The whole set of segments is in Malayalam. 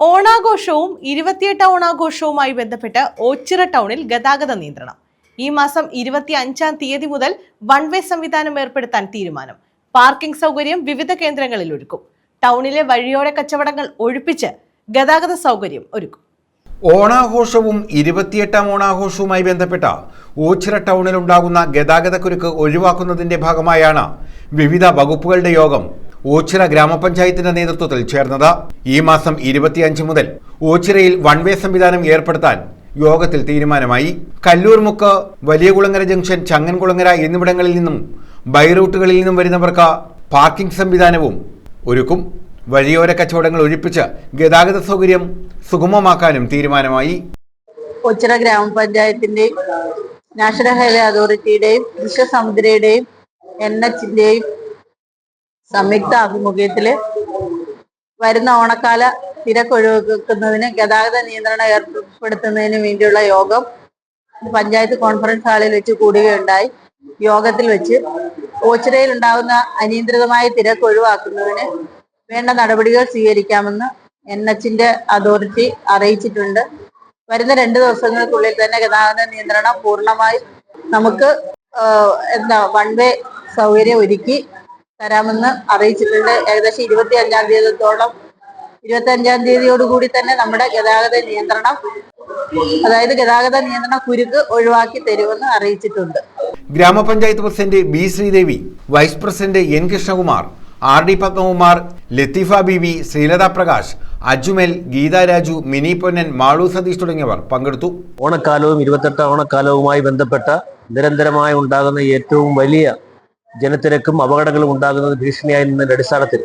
ഓണാഘോഷവും ഇരുപത്തിയെട്ട് ഓണാഘോഷവുമായി ബന്ധപ്പെട്ട് ഓച്ചിറ ടൗണിൽ ഗതാഗത നിയന്ത്രണം. ഈ മാസം ഇരുപത്തി അഞ്ചാം തീയതി മുതൽ വൺ വേ സംവിധാനം ഏർപ്പെടുത്താൻ തീരുമാനം. പാർക്കിംഗ് സൗകര്യം വിവിധ കേന്ദ്രങ്ങളിൽ ഒരുക്കും. ടൗണിലെ വഴിയോര കച്ചവടങ്ങൾ ഒഴിപ്പിച്ച് ഗതാഗത സൗകര്യം ഒരുക്കും. ഓണാഘോഷവും ഇരുപത്തിയെട്ടാം ഓണാഘോഷവുമായി ബന്ധപ്പെട്ട ഓച്ചിറ ടൗണിൽ ടൗണിലുണ്ടാകുന്ന ഗതാഗതക്കുരുക്ക് ഒഴിവാക്കുന്നതിന്റെ ഭാഗമായാണ് വിവിധ വകുപ്പുകളുടെ യോഗം ഓച്ചിറ ഗ്രാമപഞ്ചായത്തിന്റെ നേതൃത്വത്തിൽ ചേർന്നത്. ഈ മാസം ഇരുപത്തിയഞ്ച് മുതൽ ഓച്ചിറയിൽ വൺ വേ സംവിധാനം ഏർപ്പെടുത്താൻ യോഗത്തിൽ തീരുമാനമായി. കല്ലൂർമുക്ക് വലിയകുളങ്ങര ജംഗ്ഷൻ ചങ്ങൻകുളങ്ങര എന്നിവിടങ്ങളിൽ നിന്നും ബൈറൂട്ടുകളിൽ നിന്നും വരുന്നവർക്ക് പാർക്കിംഗ് സംവിധാനവും ഒരുക്കും. വഴിയോര കച്ചവടങ്ങൾ ഒഴിപ്പിച്ച് ഗതാഗത സൗകര്യം സുഗമമാക്കാനും തീരുമാനമായി. കൊച്ചിറ ഗ്രാമപഞ്ചായത്തിന്റെയും നാഷണൽ ഹൈവേ അതോറിറ്റിയുടെയും വിശ്വസമുദ്രയുടെയും എൻ എച്ചിന്റെയും സംയുക്ത ആഭിമുഖ്യത്തിൽ വരുന്ന ഓണക്കാല തിരക്കൊഴിവാക്കുന്നതിന് ഗതാഗത നിയന്ത്രണം ഏർപ്പെടുത്തുന്നതിന് വേണ്ടിയുള്ള യോഗം പഞ്ചായത്ത് കോൺഫറൻസ് ഹാളിൽ വെച്ച് കൂടുകയുണ്ടായി. യോഗത്തിൽ വെച്ച് ഓച്ചിറയിൽ ഉണ്ടാകുന്ന അനിയന്ത്രിതമായ തിരക്ക് ഒഴിവാക്കുന്നതിന് വേണ്ട നടപടികൾ സ്വീകരിക്കാമെന്ന് എൻ എച്ചിന്റെ അതോറിറ്റി അറിയിച്ചിട്ടുണ്ട്. വരുന്ന രണ്ട് ദിവസങ്ങൾക്കുള്ളിൽ തന്നെ ഗതാഗത നിയന്ത്രണം പൂർണമായി നമുക്ക് എന്താ വൺ വേ സൗകര്യം ഒരുക്കി തരാമെന്ന് അറിയിച്ചിട്ടുണ്ട്. ഏകദേശം ഇരുപത്തി അഞ്ചാം തീയതിത്തോളം ഇരുപത്തി അഞ്ചാം തീയതിയോടുകൂടി തന്നെ നമ്മുടെ ഗതാഗത നിയന്ത്രണം അതായത് ഗതാഗത നിയന്ത്രണ കുരുക്ക് ഒഴിവാക്കി തരുമെന്ന് അറിയിച്ചിട്ടുണ്ട്. ഗ്രാമപഞ്ചായത്ത് president B Sreedevi vice president N Krishnakumar R D Padmakumar Latheefa Bibi Sreelatha Prakash Ajmal Geetha Raju Mini Ponnan Malu Satheesh തുടങ്ങിയവർ പങ്കെടുത്തു. ഓണക്കാലവും ഇരുപത്തെട്ടാം ഓണക്കാലവുമായി ബന്ധപ്പെട്ട നിരന്തരമായി ഉണ്ടാകുന്ന ഏറ്റവും വലിയ ജനത്തിരക്കും അപകടങ്ങളും ഉണ്ടാകുന്നത് ഭീഷണിയായി നിന്നതിന്റെ അടിസ്ഥാനത്തിൽ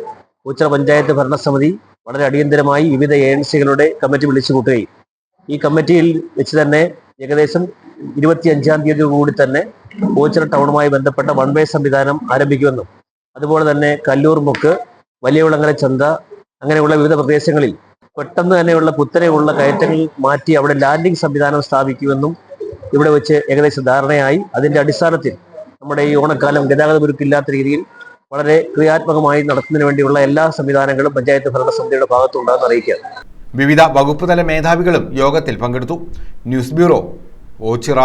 ഉച്ചറ പഞ്ചായത്ത് ഭരണസമിതി വളരെ അടിയന്തരമായി വിവിധ ഏജൻസികളുടെ കമ്മിറ്റി വിളിച്ചു കൂട്ടുകയും. ഈ കമ്മിറ്റിയിൽ വെച്ച് തന്നെ ഏകദേശം ഇരുപത്തി അഞ്ചാം തീയതി കൂടി തന്നെ ഓച്ചിറ ടൗണുമായി ബന്ധപ്പെട്ട വൺ വേ സംവിധാനം ആരംഭിക്കുമെന്നും അതുപോലെ തന്നെ കല്ലൂർ മുക്ക് വലിയവിളങ്ങര ചന്ത അങ്ങനെയുള്ള വിവിധ പ്രദേശങ്ങളിൽ പെട്ടെന്ന് തന്നെയുള്ള കുത്തനെയുള്ള കയറ്റങ്ങൾ മാറ്റി അവിടെ ലാൻഡിംഗ് സംവിധാനം സ്ഥാപിക്കുമെന്നും ഇവിടെ വെച്ച് ഏകദേശം ധാരണയായി. അതിന്റെ അടിസ്ഥാനത്തിൽ നമ്മുടെ ഈ ഓണക്കാലം ഗതാഗത കുരുക്കില്ലാത്ത രീതിയിൽ വളരെ ക്രിയാത്മകമായി നടത്തുന്നതിന് വേണ്ടിയുള്ള എല്ലാ സംവിധാനങ്ങളും പഞ്ചായത്ത് ഭരണസമിതിയുടെ ഭാഗത്തുണ്ടാകുന്ന അറിയിക്കുക വിവിധ വകുപ്പ് തല മേധാവികളും യോഗത്തിൽ പങ്കെടുത്തു. News bureau Ochira.